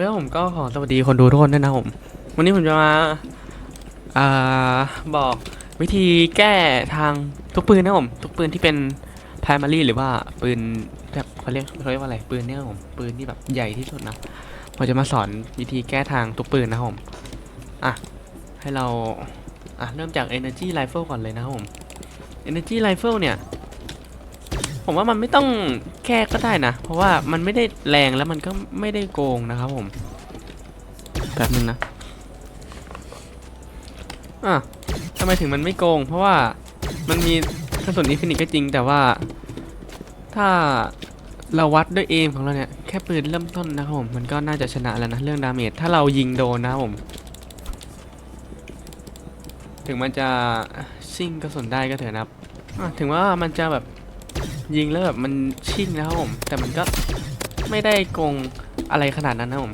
ฮ้ยผมก็ขอสวัสดีคนดูทุกคนด้วยนะผม วันนี้ผมจะมาอ่าบอกวิธีแก้ทางทุกปืนนะผม ทุกปืนที่เป็น primary หรือว่าปืนแบบเขาเรียกเขาเรียกว่าอะไรปืนเนี่ยผมปืนที่แบบใหญ่ที่สุดนะผมจะมาสอนวิธีแก้ทางทุกปืนนะผมอะให้เราอะเริ่มจาก energy rifle ก่อนเลยนะผม energy rifle เนี่ย ผมว่ามันไม่ต้องแก้ก็ได้นะ เพราะว่ามันไม่ได้แรงแล้วมันก็ไม่ได้โกงนะครับผมแป๊บนึงนะอะทำไมถึงมันไม่โกง เพราะว่ามันมีกระสุนอินฟินิตก็จริงแต่ว่า ถ้าเราวัดด้วยเอมของเราเนี่ยแค่ปืนเริ่มต้นนะครับผมมันก็น่าจะชนะแล้วนะเรื่องดาเมจถ้าเรายิงโดนนะครับผม ถึงมันจะซิ่งกระสุนได้ก็เถอะนะครับอะถึงว่ามันจะแบบ ยิงแล้วแบบมันชิ่งนะครับผม แต่มันก็ไม่ได้โกงอะไรขนาดนั้นนะผม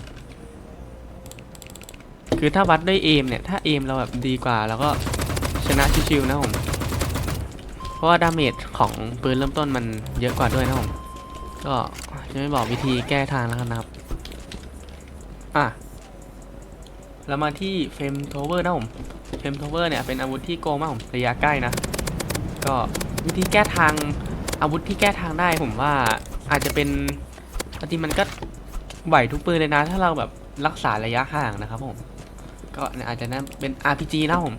คือถ้าวัดด้วยเอมเนี่ย ถ้าเอมเราแบบดีกว่าเราก็ชนะชิวๆนะผม เพราะว่าดาเมจของปืนเริ่มต้นมันเยอะกว่าด้วยนะผม ก็จะไม่บอกวิธีแก้ทางแล้วกันนะครับ อะเรามาที่เฟมโทเวอร์นะผมเฟมโทเวอร์เนี่ยเป็นอาวุธที่โกงมากผมระยะใกล้นะ ก็วิธีแก้ทาง อาวุธที่แก้ทางได้ผมว่าอาจจะเป็นจริงมันก็ไหวทุกปืนเลยนะ ถ้าเราแบบรักษาระยะห่างนะครับผม ก็อาจจะนั่นเป็น RPG นะผม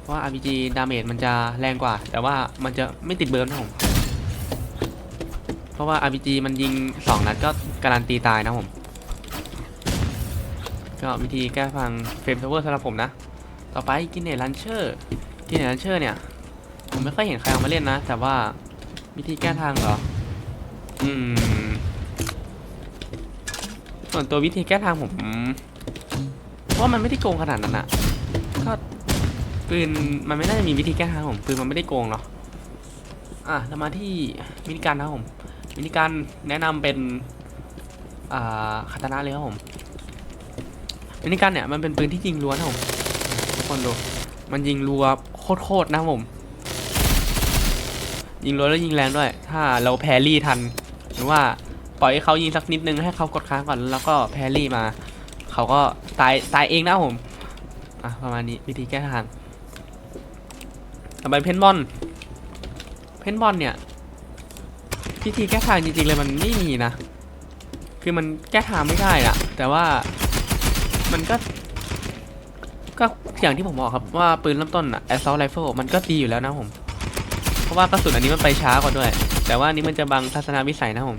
เพราะว่า RPG ดาเมจมันจะแรงกว่า แต่ว่ามันจะไม่ติดเบิร์นนะผม เพราะว่า RPG มันยิง 2 นัดก็การันตีตายนะผม ก็วิธีแก้ฟังเฟรมทาวเวอร์สำหรับผมนะ ต่อไปกินเนลันเชอร์กินเนลันเชอร์เนี่ย ผมไม่ค่อยเห็นใครเอามาเล่นนะ แต่ว่า วิธีแก้ทางเหรอ อืม ส่วนตัววิธีแก้ทางผมว่ามันไม่ได้โกงขนาดนั้นอะก็ปืนมันไม่น่าจะมีวิธีแก้ทางผมปืนมันไม่ได้โกงเนาะ อะเรามาที่วิธีการนะครับผมวิธีการแนะนำเป็นอ่าคาตานะเลยครับผมวิธีการเนี่ยมันเป็นปืนที่ยิงรัวนะครับผมทุกคนดูมันยิงรัวโคตรๆนะผม ยิงรถแล้วยิงแรงด้วย ถ้าเราแพรรี่ทัน หรือว่าปล่อยให้เขายิงสักนิดนึงให้เขากดค้างก่อนแล้วก็แพรรี่มา เขาก็ตายตายเองนะผมอะประมาณนี้วิธีแก้ทางต่อไปเพนบอลเพนบอลเนี่ยวิธีแก้ทางจริงๆเลยมันไม่มีนะ คือมันแก้ทางไม่ได้อะแต่ว่ามันก็ก็อย่างที่ผมบอกครับว่าปืนเริ่มต้นอะ assault rifle มันก็ดีอยู่แล้วนะผม เพราะว่ากระสุนอันนี้มันไปช้ากว่าด้วย แต่ว่าอันนี้มันจะบังทัศนวิสัยนะผม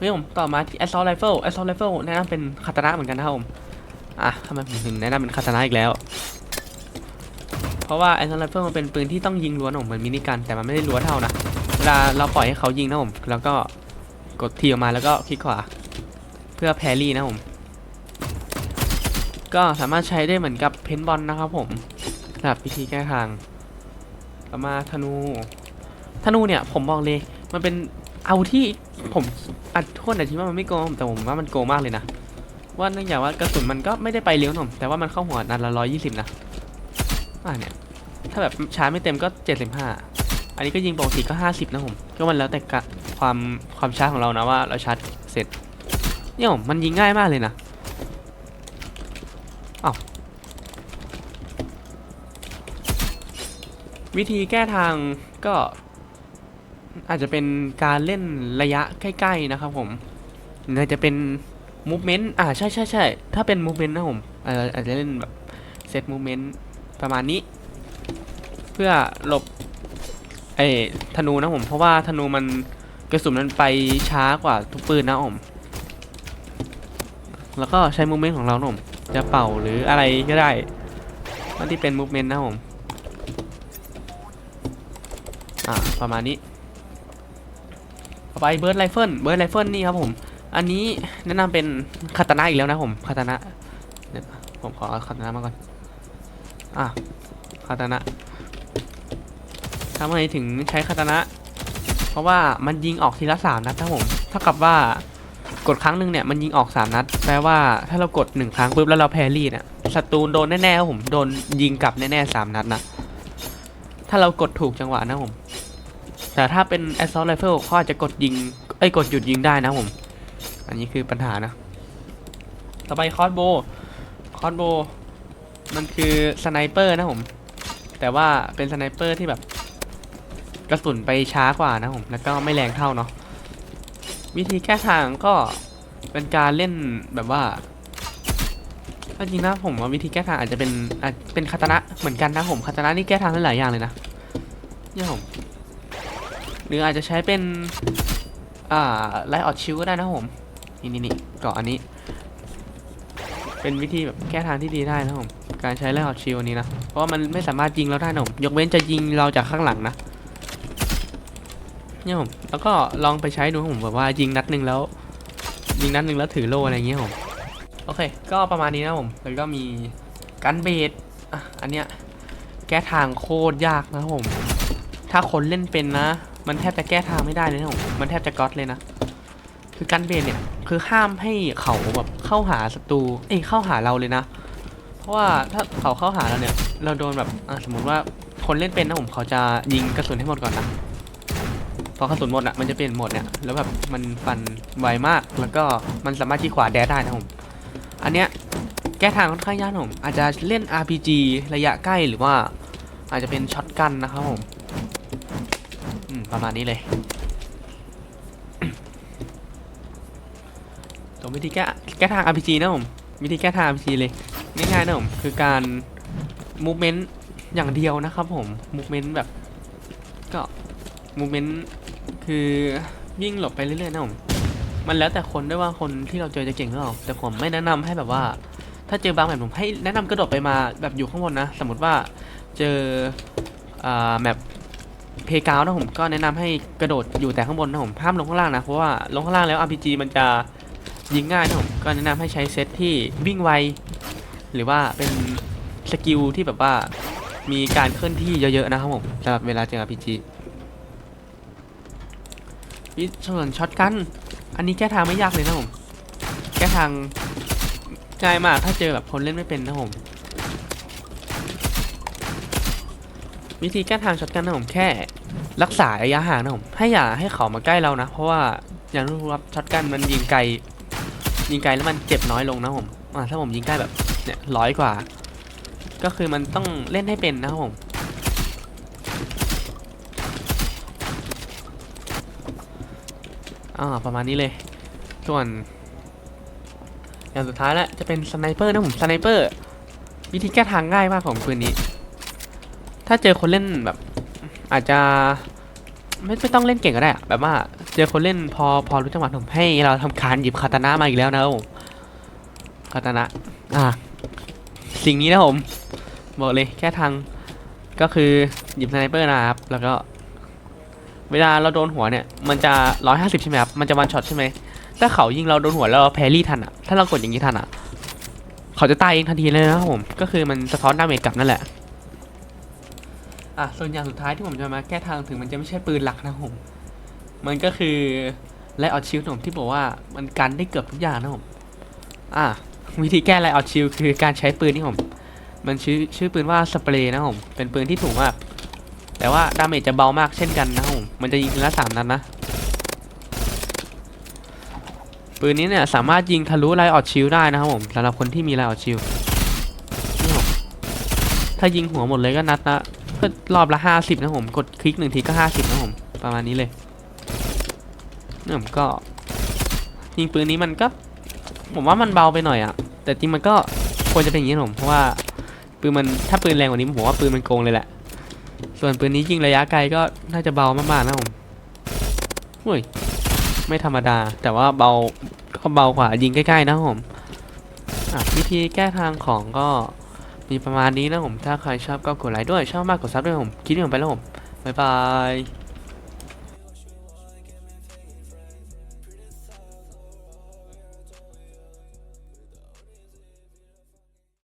นี่ผมต่อมาที่ assault rifle assault rifle แนะนำเป็นคาตานะเหมือนกันนะครับผมอะทำไมผมถึงแนะนำเป็นคาตานะอีกแล้ว เพราะว่า assault rifle มันเป็นปืนที่ต้องยิงล้วนผมเหมือนมินิกันแต่มันไม่ได้ล้วนเท่านะเวลาเราปล่อยให้เขายิงนะผมแล้วก็กดทีออกมาแล้วก็คลิกขวา เพื่อแพรรี่นะผม ก็สามารถใช้ได้เหมือนกับเพนบอลนะครับผมสำหรับวิธีแก้ทางต่อมาธนู ธนูเนี่ยผมบอกเลยมันเป็นเอาที่ผมอัดทุกคนอาจจะคิดว่ามันไม่โกงแต่ผมว่ามันโกงมากเลยนะว่าเนื่องจากว่ากระสุนมันก็ไม่ได้ไปเลี้ยวหนผมแต่ว่ามันเข้าหัวนัดละร้อยยี่สิบนะอ่าเนี่ยถ้าแบบชาร์จไม่เต็มก็เจ็ดสิบห้าอันนี้ก็ยิงปกติก็ห้าสิบนะผมก็มันแล้วแต่ความความชาร์จของเรานะว่าเราชาร์จเสร็จเนี่ยผมมันยิงง่ายมากเลยนะ วิธีแก้ทางก็อาจจะเป็นการเล่นระยะใกล้ๆนะครับผมอาจจะเป็น movement อ่าใช่ใช่ใช่ถ้าเป็น movement นะผมอาจจะเล่นแบบ set movement ประมาณนี้ เพื่อหลบไอ้ธนูนะผม เพราะว่าธนูมันกระสุนมันไปช้ากว่าทุกปืนนะผม แล้วก็ใช้ movement ของเรานะผม จะเป่าหรืออะไรก็ได้ที่เป็น movement นะผมอ่าประมาณนี้ต่อไปเบิร์ดไรเฟิลเบิร์ดไรเฟิลนี่ครับผม อันนี้แนะนำเป็นคาตานะอีกแล้วนะผมคาตานะเดี๋ยวผมขอคาตานะมาก่อนอะคาตานะทำไมถึงใช้คาตานะ เพราะว่ามันยิงออกทีละสามนัดนะผมเท่ากับว่า กดครั้งหนึ่งเนี่ยมันยิงออกสามนัด แปลว่าถ้าเรากดหนึ่งครั้งปุ๊บแล้วเราแพรี่เนี่ยศัตรูโดนแน่ๆครับผมโดนยิงกลับแน่ๆสามนัดนะถ้าเรากดถูกจังหวะนะผม แต่ถ้าเป็น assault rifle ขาอาจจะกดยิงไอ้กดหยุดยิงได้นะผม อันนี้คือปัญหานะ ต่อไปคอสโบคอสโบมันคือสไนเปอร์นะผม แต่ว่าเป็นสไนเปอร์ที่แบบกระสุนไปช้ากว่านะผม แล้วก็ไม่แรงเท่าเนาะ วิธีแก้ทางก็เป็นการเล่นแบบว่าจริงนะผมว่าวิธีแก้ทางอาจจะเป็นอาจเป็นคาตานะเหมือนกันนะผมคาตานะนี่แก้ทางได้หลายอย่างเลยนะเนี่ยผมหรืออาจจะใช้เป็นอ่าไลออดชิลก็ได้นะผมนี่นี่นี่เกาะอันนี้ เป็นวิธีแบบแก้ทางที่ดีได้นะผมการใช้ไลออดชิลนนี้นะเพราะว่ามันไม่สามารถยิงเราได้นะผมยกเว้นจะยิงเราจากข้างหลังนะ เนี่ยผมแล้วก็ลองไปใช้ดูผมแบบว่ายิงนัดหนึ่งแล้ว ยิงนัดหนึ่งแล้วถือโล่อะไรเงี้ยผมโอเค ก็ประมาณนี้นะผมแล้วก็มีกันเบสอะอันเนี้ยแก้ทางโคตรยากนะผม ถ้าคนเล่นเป็นนะ มันแทบจะแก้ทางไม่ได้เลยนะผมมันแทบจะก๊อตเลยนะคือกันเบสเนี่ยคือห้ามให้เขาแบบเข้าหาศัตรูเอ้ยเข้าหาเราเลยนะ เพราะว่าถ้าเขาเข้าหาเราเนี่ย เราโดนแบบอะสมมติว่าคนเล่นเป็นนะผมเขาจะยิงกระสุนให้หมดก่อนนะ อกระสุนหมดอะมันจะเปลี่ยนหมดเนี่ยแล้วแบบมันฟันไวมากแล้วก็มันสามารถที่ขวาแดดได้นะผมอันเนี้ยแก้ทางค่อนข้างยากนะผมอาจจะเล่น RPG ระยะใกล้หรือว่า อาจจะเป็นช็อตกันนะครับผมอืมประมาณนี้เลยตัววิธีแก้แก้ทาง RPG นะผมวิธีแก้ทาง RPG เลยง่ายๆนะผมคือการ movement อย่างเดียวนะครับผม movement แบบก็มูเมนต์ คือวิ่งหลบไปเรื่อยๆนะผมมันแล้วแต่คนด้วยว่าคนที่เราเจอจะเก่งหรือเปล่าแต่ผมไม่แนะนำให้แบบว่า ถ้าเจอบางแบบผมให้แนะนำกระโดดไปมาแบบอยู่ข้างบนนะ สมมติว่าเจออ่าแมปเพกาวนะผมก็แนะนำให้กระโดดอยู่แต่ข้างบนนะผมห้ามลงข้างล่างนะเพราะว่าลงข้างล่างแล้ว RPG มันจะยิงง่ายนะผมก็แนะนำให้ใช้เซตที่วิ่งไวหรือว่าเป็นสกิลที่แบบว่ามีการเคลื่อนที่เยอะๆนะครับผมสำหรับเวลาเจอ RPG วิส่วนช็อตกัน อันนี้แก้ทางไม่ยากเลยนะผม แก้ทางง่ายมากถ้าเจอแบบคนเล่นไม่เป็นนะผม วิธีแก้ทางช็อตกันนะผมแค่ รักษาระยะห่างนะผม ให้อย่าให้เขามาใกล้เรานะ เพราะว่าอย่างที่รู้ครับช็อตกันมันยิงไกล ยิงไกลแล้วมันเจ็บน้อยลงนะผม ถ้าผมยิงใกล้แบบเนี่ยร้อยกว่า ก็คือมันต้องเล่นให้เป็นนะครับผม อ่าประมาณนี้เลย ส่วน อย่างสุดท้ายแล้วจะเป็นสไนเปอร์นะผมสไนเปอร์วิธีแก้ทางง่ายมากของปืนนี้ ถ้าเจอคนเล่นแบบ อาจจะไม่ไม่ต้องเล่นเก่งก็ได้แบบว่าเจอคนเล่นพอพอรู้จังหวะผมให้เราทำการหยิบคาตานะมาอีกแล้วนะครับผมคาตานะอ่าสิ่งนี้นะผมบอกเลยแก้ทางก็คือหยิบสไนเปอร์นะครับแล้วก็ เวลาเราโดนหัวเนี่ยมันจะร้อยห้าสิบใช่ไหมครับมันจะวันช็อตใช่ไหมถ้าเขายิงเราโดนหัวแล้วเราแพรี่ทันอะถ้าเรากดอย่างนี้ทันอะเขาจะตายเองทันทีเลยนะครับผมก็คือมันสะท้อนดาเมจกลับนั่นแหละอะส่วนอย่างสุดท้ายที่ผมจะมาแก้ทางถึงมันจะไม่ใช่ปืนหลักนะผมมันก็คือไลออดชิลผมที่บอกว่ามันกันได้เกือบทุกอย่างนะผมอะวิธีแก้ไลออดชิลคือการใช้ปืนที่ผม มันชื่อชื่อปืนว่าสเปรย์นะผมเป็นปืนที่ถูกมาก แต่ว่าดาเมจจะเบามากเช่นกันนะผมมันจะยิงทีละสามนัดนะ ปืนนี้เนี่ยสามารถยิงทะลุไลออดชิลได้นะครับผมสำหรับคนที่มีไลออดชิลถ้ายิงหัวหมดเลยก็นัดละก็รอบละห้าสิบนะผมกดคลิกหนึ่งทีก็ห้าสิบนะผมประมาณนี้เลยเนี่ยผมก็ยิงปืนนี้มันก็ผมว่ามันเบาไปหน่อยอะแต่จริงมันก็ควรจะเป็นอย่างนี้ผมเพราะว่าปืนมันถ้าปืนแรงกว่านี้ผมว่าปืนมันโกงเลยแหละ ส่วนปืนนี้ยิงระยะไกลก็น่าจะเบามากๆนะผมอุ้ยไม่ธรรมดา แต่ว่าเบาก็เบากว่ายิงใกล้ๆนะผมวิธีแก้ทางของก็มีประมาณนี้นะผม ถ้าใครชอบก็กดไลค์ด้วย ชอบมากกดซับด้วยผม คิดถึงไปแล้วผม บ๊ายบาย